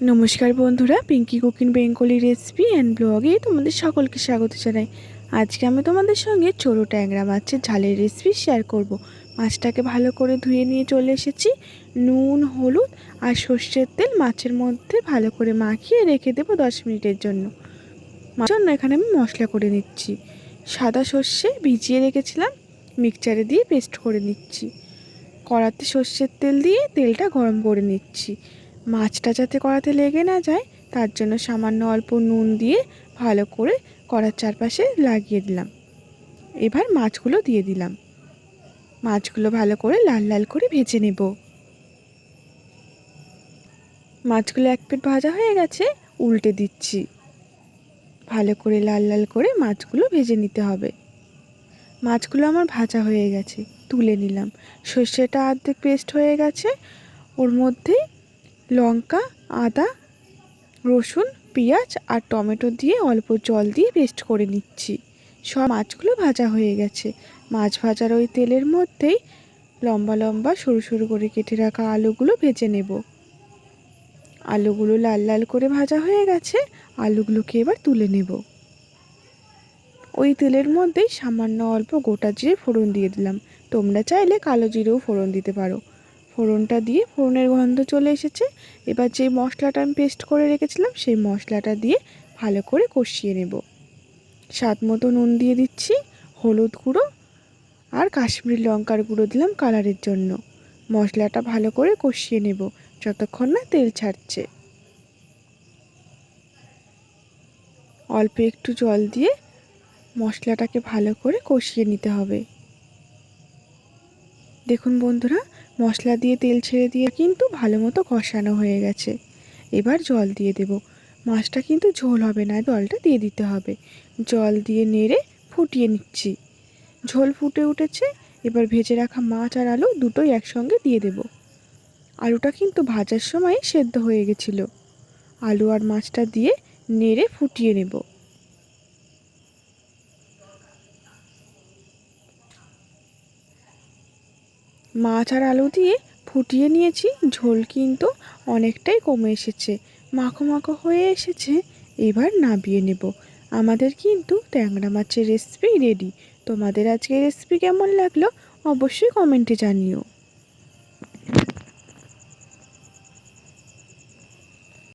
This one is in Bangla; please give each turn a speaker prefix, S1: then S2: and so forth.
S1: নমস্কার বন্ধুরা Pinki cooking Bengali recipe and ব্লগে তোমাদের সকলকে স্বাগত জানাই। আজকে আমি তোমাদের সঙ্গে ছোটো ট্যাংরা মাছের ঝালের রেসিপি শেয়ার করব। মাছটাকে ভালো করে ধুয়ে নিয়ে চলে এসেছি। নুন, হলুদ আর সর্ষের তেল মাছের মধ্যে ভালো করে মাখিয়ে রেখে দেবো দশ মিনিটের জন্য। জন্য এখানে আমি মশলা করে নিচ্ছি। সাদা সর্ষে ভিজিয়ে রেখেছিলাম মিক্সচারে দিয়ে পেস্ট করে নিচ্ছি। কড়াতে সর্ষের তেল দিয়ে তেলটা গরম করে নিচ্ছি। মাছটা যাতে কড়াতে লেগে না যায়, তার জন্য সামান্য অল্প নুন দিয়ে ভালো করে কড়ার চারপাশে লাগিয়ে দিলাম। এবার মাছগুলো দিয়ে দিলাম। মাছগুলো ভালো করে লাল লাল করে ভেজে নেব। মাছগুলো এক প্লেট ভাজা হয়ে গেছে, উল্টে দিচ্ছি। ভালো করে লাল লাল করে মাছগুলো ভেজে নিতে হবে। মাছগুলো আমার ভাজা হয়ে গেছে, তুলে নিলাম। সর্ষেটা অর্ধেক পেস্ট হয়ে গেছে, ওর মধ্যেই লঙ্কা, আদা, রসুন, পেঁয়াজ আর টমেটো দিয়ে অল্প জল দিয়ে পেস্ট করে নিচ্ছি। সব মাছগুলো ভাজা হয়ে গেছে। মাছ ভাজার ওই তেলের মধ্যেই লম্বা লম্বা সরু সরু করে কেটে রাখা আলুগুলো ভেজে নেব। আলুগুলো লাল লাল করে ভাজা হয়ে গেছে। আলুগুলোকে এবার তুলে নেব। ওই তেলের মধ্যেই সামান্য অল্প গোটা জিরে ফোড়ন দিয়ে দিলাম। তোমরা চাইলে কালো জিরেও ফোড়ন দিতে পারো। ফোড়নটা দিয়ে ফোড়নের গন্ধ চলে এসেছে। এবার যে মশলাটা আমি পেস্ট করে রেখেছিলাম, সেই মশলাটা দিয়ে ভালো করে কষিয়ে নেব। স্বাদ মতো নুন দিয়ে দিচ্ছি, হলুদ গুঁড়ো আর কাশ্মীরি লঙ্কার গুঁড়ো দিলাম কালারের জন্য। মশলাটা ভালো করে কষিয়ে নেব, যতক্ষণ না তেল ছাড়ছে। অল্প একটু জল দিয়ে মশলাটাকে ভালো করে কষিয়ে নিতে হবে। দেখুন বন্ধুরা, মশলা দিয়ে তেল ছেড়ে দিয়ে কিন্তু ভালো মতো কষানো হয়ে গেছে। এবার জল দিয়ে দেব। মাছটা কিন্তু ঝোল হবে না, জলটা দিয়ে দিতে হবে। জল দিয়ে নেড়ে ফুটিয়ে নিচ্ছি। ঝোল ফুটে উঠেছে, এবার ভেজে রাখা মাছ আর আলু দুটোই একসঙ্গে দিয়ে দেব। আলুটা কিন্তু ভাজার সময় সেদ্ধ হয়ে গেছিল। আলু আর মাছটা দিয়ে নেড়ে ফুটিয়ে নেব। মাছ আর আলু দিয়ে ফুটিয়ে নিয়েছি, ঝোল কিন্তু অনেকটাই কমে এসেছে। মাখো মাখো হয়ে এসেছে, এবার নাবিয়ে নেব। আমাদের কিন্তু ট্যাংরা মাছের রেসিপি রেডি তোমাদের আজকে রেসিপি কেমন লাগল অবশ্যই কমেন্টে জানিও।